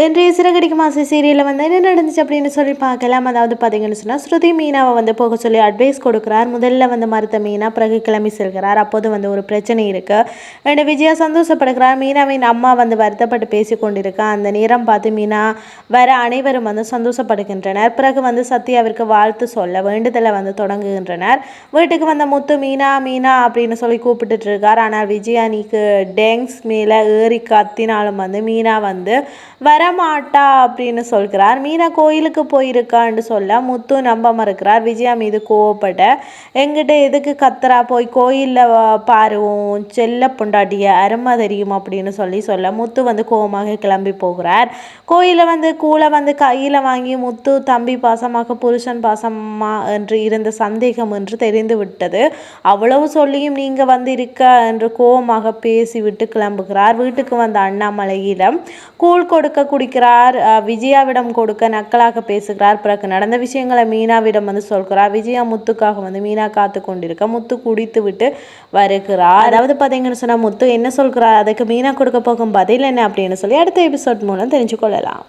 இன்றைய சிறகடிக்கு மாசி சீரியலில் வந்து என்ன நடந்துச்சு அப்படின்னு சொல்லி பார்க்கலாம். அதாவது பார்த்தீங்கன்னு சொன்னால் ஸ்ருதி மீனாவை வந்து போக சொல்லி அட்வைஸ் கொடுக்குறார். முதல்ல வந்து மறுத்த மீனா பிறகு கிளம்பி செல்கிறார். அப்போது வந்து ஒரு பிரச்சனை இருக்குது ரெண்டு விஜயா சந்தோஷப்படுகிறார். மீனாவின் அம்மா வந்து வருத்தப்பட்டு பேசி கொண்டிருக்கா. அந்த நேரம் பார்த்து மீனா வர அனைவரும் வந்து சந்தோஷப்படுகின்றனர். பிறகு வந்து சத்யாவிற்கு வாழ்த்து சொல்ல வேண்டுதலை வந்து தொடங்குகின்றனர். வீட்டுக்கு வந்த முத்து மீனா மீனா அப்படின்னு சொல்லி கூப்பிட்டுட்டு இருக்கார். ஆனால் விஜயா நீக்கு டேங்ஸ் மேலே ஏறி கத்தினாலும் வந்து மீனா வந்து வர வரமாட்டா அப்படின்னு சொல்கிறார். மீனா கோயிலுக்கு போயிருக்கான்னு சொல்ல முத்து நம்ப மறுக்கிறார். விஜயா மீது கோவப்பட எங்கிட்ட எதுக்கு கத்துறா? போய் கோயிலில் பாருவோம் செல்ல பொண்டாட்டிய அருமை தெரியும் அப்படின்னு சொல்லி சொல்ல முத்து வந்து கோவமாக கிளம்பி போகிறார். கோயிலில் வந்து கூலை வந்து கையில் வாங்கி முத்து தம்பி பாசமாக புருஷன் பாசமா என்று இருந்த சந்தேகம் என்று தெரிந்து விட்டது. அவ்வளவு சொல்லியும் நீங்கள் வந்து இருக்க என்று கோவமாக பேசிவிட்டு கிளம்புகிறார். வீட்டுக்கு வந்த அண்ணாமலையிடம் கூழ் கொடுக்க குடிக்கிறார் விஜயாவிடம் கொடுக்க நக்கலாக பேசுகிறார். பிறகு நடந்த விஷயங்களை மீனாவிடம் வந்து சொல்கிறார். விஜயா முத்துக்காக வந்து மீனா காத்து கொண்டிருக்க முத்து குடித்து விட்டு வருகிறார். அதாவது பார்த்தீங்கன்னு சொன்னால் முத்து என்ன சொல்கிறார்? அதுக்கு மீனா கொடுக்க போகும் பதில் என்ன அப்படின்னு சொல்லி அடுத்த எபிசோட் மூலம் தெரிஞ்சு கொள்ளலாம்.